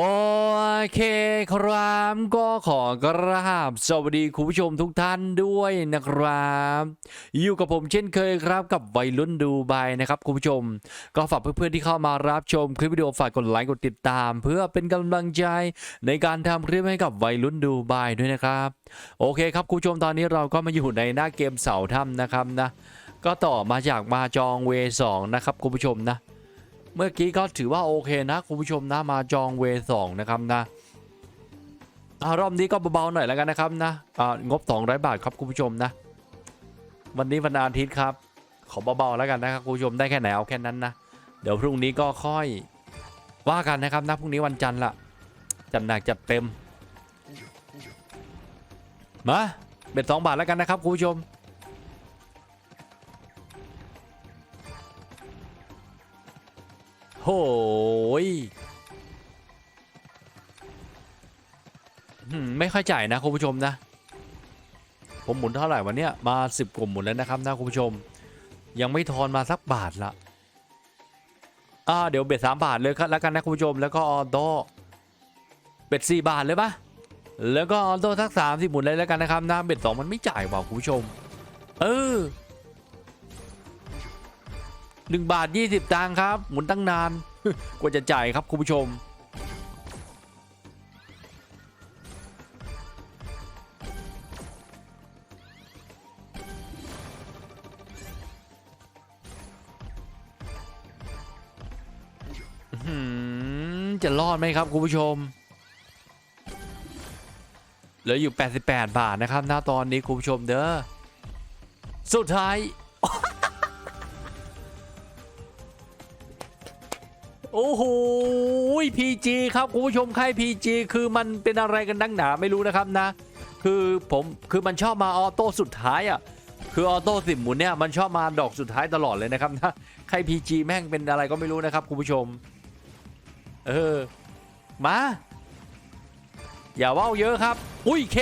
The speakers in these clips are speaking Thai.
โอเคครับก็ขอกราบสวัสดีคุณผู้ชมทุกท่านด้วยนะครับ อยู่กับผมเช่นเคยครับกับวัยรุ่นดูไบนะครับคุณผู้ชม ก็ฝากเพื่อนๆที่เข้ามารับชมคลิปวิดีโอฝากกดไลค์กดติดตาม เพื่อเป็นกำลังใจในการทำคลิปให้กับวัยรุ่นดูไบด้วยนะครับ โอเคครับคุณผู้ชมตอนนี้เราก็มาอยู่ในหน้าเกมเสาถ้ำนะครับนะ ก็ต่อมาจากมาจองเวสองนะครับคุณผู้ชมนะ เมื่อกี้ก็ถือว่าโอเคนะคุณผู้ชมนะมาจองเวสองนะครับนะอรอบนี้ก็เบาๆหน่อยแล้วกันนะครับนะงบ 200 บาทครับคุณผู้ชมนะ วันนี้วันอาทิตย์ครับ ขอเบาๆแล้วกันนะครับคุณผู้ชมได้แค่ไหนเอาแค่นั้นนะเดี๋ยวพรุ่งนี้ก็ค่อยว่ากันนะครับนะพรุ่งนี้วันจันทร์ละจัดหนักจัดเต็มมาเบ็ดสองบาทแล้วกันนะครับคุณผู้ชม โหยอืมไม่ค่อยจ่ายนะคุณผู้ชมนะ ผมหมุนเท่าไหร่วันเนี้ยมาสิบกว่าหมุนแล้วนะครับนะคุณผู้ชม ยังไม่ทอนมาสักบาทละอ่าเดี๋ยวเบ็ดสามบาทเลยครับแล้วกันนะคุณผู้ชมแล้วก็ออโต้เบ็ดสี่บาทเลยปะแล้วก็ออโต้สักสามสิบหมุนเลยแล้วกันนะครับนะเบ็ดสองมันไม่จ่ายว่ะคุณผู้ชม เออ หนึ่งบาทยี่สิบตังค์ครับหมุนตั้งนานกว่าจะจ่ายครับคุณผู้ชม จะรอดไหมครับคุณผู้ชมเหลืออยู่ 88 บาทนะครับ หน้าตอนนี้คุณผู้ชมเด้อ สุดท้าย โอ้โหพีจีครับคุณผู้ชมค่ายพีจีคือมันเป็นอะไรกันดังหนาไม่รู้นะครับนะ คือผมคือมันชอบมาออโต้สุดท้ายอะคือออโต้สิบหมุนเนี่ยมันชอบมาดอกสุดท้ายตลอดเลยนะครับนะค่ายพีจีแม่งเป็นอะไรก็ไม่รู้นะครับคุณผู้ชม เออ มา อย่าว่าวเยอะครับ อุ้ยเค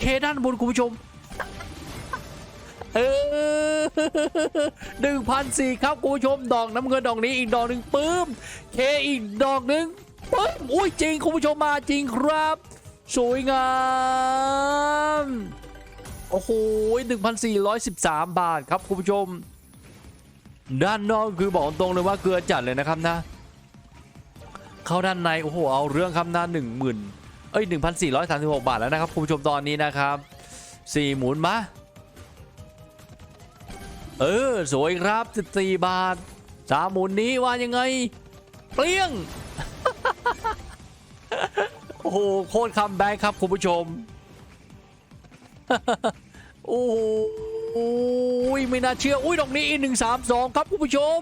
เคด้านบนคุณผู้ชม เออหนึ่งพันสี่ครับคุณผู้ชมดอกน้ำเงินดอกนี้อีกดอกหนึ่งปื้ม เคอีกดอกหนึ่งปื้มอุ้ยจริงคุณผู้ชมมาจริงครับ สวยงามโอ้โห1,413 บาทครับคุณผู้ชม ด้านนอกคือบอกตรงเลยว่าเกลือจัดเลยนะครับนะ เข้าด้านในโอ้โหเอาเรื่องครับหน้า10,000เอ้ย1,436 บาทแล้วนะครับคุณผู้ชมตอนนี้นะครับ 4 หมุนมา เออ สวยครับ 14 บาทสามหมุนนี้ว่ายังไง เปรี้ยง โอ้โห โคตรคัมแบ็กครับคุณผู้ชม โอ้โหไม่น่าเชื่อ อุ้ยดอกนี้อีกหนึ่งสามสองครับคุณผู้ชม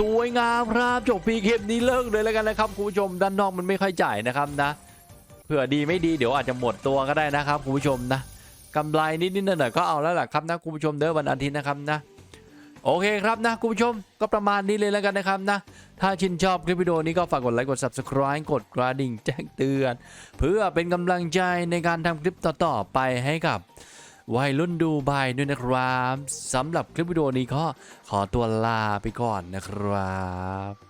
สวยงามครับจบปีเกมนี้เลิกเลยแล้วกันนะครับคุณผู้ชมด้านนอกมันไม่ค่อยจ่ายนะครับนะเผื่อดีไม่ดีเดี๋ยวอาจจะหมดตัวก็ได้นะครับคุณผู้ชมนะ กำไรนิดๆหน่อยๆก็เอาแล้วล่ะครับนะคุณผู้ชมเด้อวันอาทิตย์นะครับนะโอเคครับนะคุณผู้ชมก็ประมาณนี้เลยแล้วกันนะครับนะ ถ้าชินชอบคลิปวิดีโอนี้ก็ฝากกดไลค์กด subscribe กดกระดิ่งแจ้งเตือน เพื่อเป็นกำลังใจในการทำคลิปต่อๆไปให้กับวัยรุ่นดูบายด้วยนะครับสำหรับคลิปวิดีโอนี้ก็ขอตัวลาไปก่อนนะครับ